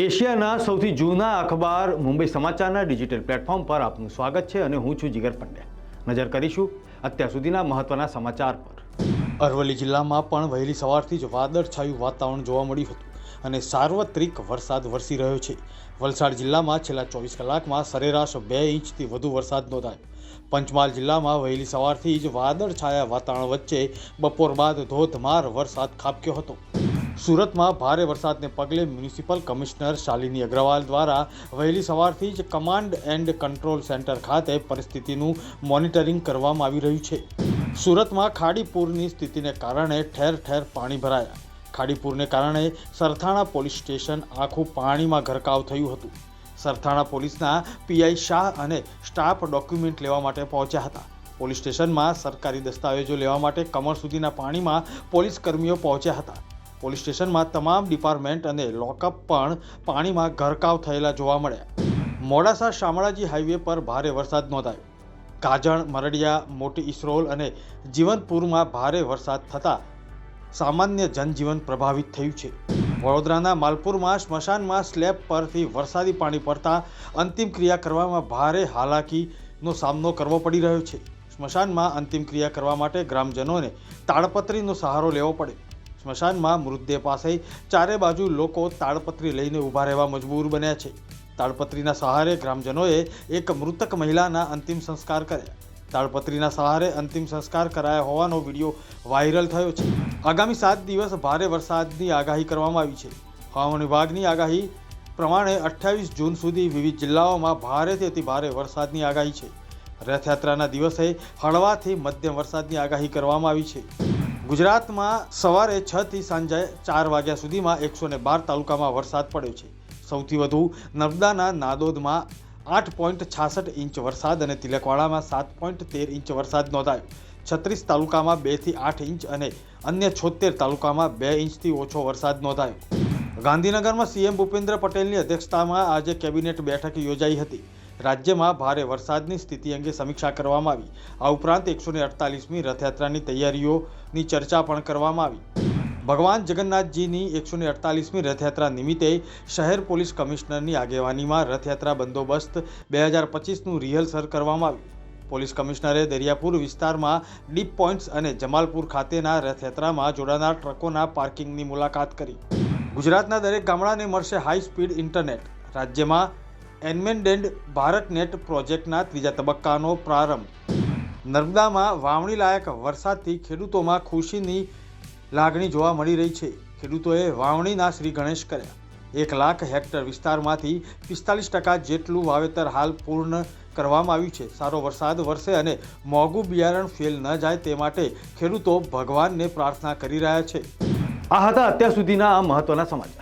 એશિયાના સૌથી જૂના અખબાર મુંબઈ સમાચારના ડિજિટલ પ્લેટફોર્મ પર આપનું સ્વાગત છે અને હું છું જીગર પંડ્યા. નજર કરીશું અત્યાર સુધીના મહત્વના સમાચાર પર. અરવલ્લી જિલ્લામાં પણ વહેલી સવારથી જ વાદળછાયું વાતાવરણ જોવા મળ્યું હતું અને સાર્વત્રિક વરસાદ વરસી રહ્યો છે. વલસાડ જિલ્લામાં છેલ્લા ચોવીસ કલાકમાં સરેરાશ બે ઇંચથી વધુ વરસાદ નોંધાયો. પંચમહાલ જિલ્લામાં વહેલી સવારથી જ વાદળછાયા વાતાવરણ વચ્ચે બપોર બાદ ધોધમાર વરસાદ ખાબક્યો હતો. સુરતમાં ભારે વરસાદને પગલે મ્યુનિસિપલ કમિશનર શાલિની અગ્રવાલ દ્વારા વહેલી સવારથી જ કમાન્ડ એન્ડ કંટ્રોલ સેન્ટર ખાતે પરિસ્થિતિનું મોનિટરિંગ કરવામાં આવી રહ્યું છે. સુરતમાં ખાડીપુરની સ્થિતિને કારણે ઠેર ઠેર પાણી ભરાયા. ખાડીપુરને કારણે સરથાણા પોલીસ સ્ટેશન આખું પાણીમાં ગરકાવ થયું હતું. સરથાણા પોલીસના પીઆઈ શાહ અને સ્ટાફ ડોક્યુમેન્ટ લેવા માટે પહોંચ્યા હતા. પોલીસ સ્ટેશનમાં સરકારી દસ્તાવેજો લેવા માટે કમર સુધીના પાણીમાં પોલીસ કર્મીઓ પહોંચ્યા હતા. પોલીસ સ્ટેશનમાં તમામ ડિપાર્ટમેન્ટ અને લોકઅપ પણ પાણીમાં ગરકાવ થયેલા જોવા મળ્યા. મોડાસા શામળાજી હાઈવે પર ભારે વરસાદ નોંધાયો. કાજણ, મરડિયા, મોટી ઇસરોલ અને જીવનપુરમાં ભારે વરસાદ થતાં સામાન્ય જનજીવન પ્રભાવિત થયું છે. વડોદરાના માલપુરમાં સ્મશાનમાં સ્લેબ પરથી વરસાદી પાણી પડતા અંતિમ ક્રિયા કરવામાં ભારે હાલાકીનો સામનો કરવો પડી રહ્યો છે. સ્મશાનમાં અંતિમ ક્રિયા કરવા માટે ગ્રામજનોને તાડપત્રીનો સહારો લેવો પડે સ્મશાનમાં મૃતદેહ પાસે ચારે બાજુ લોકો તાડપત્રી લઈને ઊભા રહેવા મજબૂર બન્યા છે. તાડપત્રીના સહારે ગ્રામજનોએ એક મૃતક મહિલાના અંતિમ સંસ્કાર કર્યા. તાડપત્રીના સહારે અંતિમ સંસ્કાર કરાયા હોવાનો વીડિયો વાયરલ થયો છે. આગામી સાત દિવસ ભારે વરસાદની આગાહી કરવામાં આવી છે. હવામાન વિભાગની આગાહી પ્રમાણે અઠ્યાવીસ જૂન સુધી વિવિધ જિલ્લાઓમાં ભારેથી અતિ ભારે વરસાદની આગાહી છે. રથયાત્રાના દિવસે હળવાથી મધ્યમ વરસાદની આગાહી કરવામાં આવી છે. ગુજરાતમાં સવારે છ થી સાંજે ચાર વાગ્યા સુધીમાં એકસો ને બાર તાલુકામાં વરસાદ પડ્યો છે. સૌથી વધુ નર્મદાના નાદોદમાં આઠ પોઈન્ટ છાસઠ ઇંચ વરસાદ અને તિલકવાડામાં સાત પોઈન્ટ તેર ઇંચ વરસાદ નોંધાયો. છત્રીસ તાલુકામાં બેથી આઠ ઇંચ અને અન્ય છોતેર તાલુકામાં બે ઇંચથી ઓછો વરસાદ નોંધાયો. ગાંધીનગરમાં સીએમ ભૂપેન્દ્ર પટેલની અધ્યક્ષતામાં આજે કેબિનેટ બેઠક યોજાઈ હતી. રાજ્યમાં ભારે વરસાદની સ્થિતિ અંગે સમીક્ષા કરવામાં આવી. આ ઉપરાંત એકસો ને અડતાલીસમી રથયાત્રાની તૈયારીઓની ચર્ચા પણ કરવામાં આવી. ભગવાન જગન્નાથજીની એકસો ને અડતાલીસમી રથયાત્રા નિમિત્તે શહેર પોલીસ કમિશનરની આગેવાનીમાં રથયાત્રા બંદોબસ્ત બે હજાર પચીસનું રિહર્સલ કરવામાં આવ્યું. પોલીસ કમિશનરે દરિયાપુર વિસ્તારમાં ડીપ પોઇન્ટ્સ અને જમાલપુર ખાતેના રથયાત્રામાં જોડાનાર ટ્રકોના પાર્કિંગની મુલાકાત કરી. ગુજરાતના દરેક ગામડાને મળશે હાઈ સ્પીડ ઇન્ટરનેટ. રાજ્યમાં એનમેન્ડેન્ડ ભારત નેટ પ્રોજેક્ટના ત્રીજા તબક્કાનો પ્રારંભ. નર્મદામાં વાવણી લાયક વરસાદથી ખેડૂતોમાં ખુશીની લાગણી જોવા મળી રહી છે. ખેડૂતોએ વાવણીના શ્રી ગણેશ કર્યા. એક લાખ હેક્ટર વિસ્તારમાંથી પિસ્તાલીસ ટકા જેટલું વાવેતર હાલ પૂર્ણ કરવામાં આવ્યું છે. સારો વરસાદ વરસે અને મોંઘું બિયારણ ફેલ ન જાય તે માટે ખેડૂતો ભગવાનને પ્રાર્થના કરી રહ્યા છે. આ હતા અત્યાર સુધીના આ મહત્વના સમાચાર.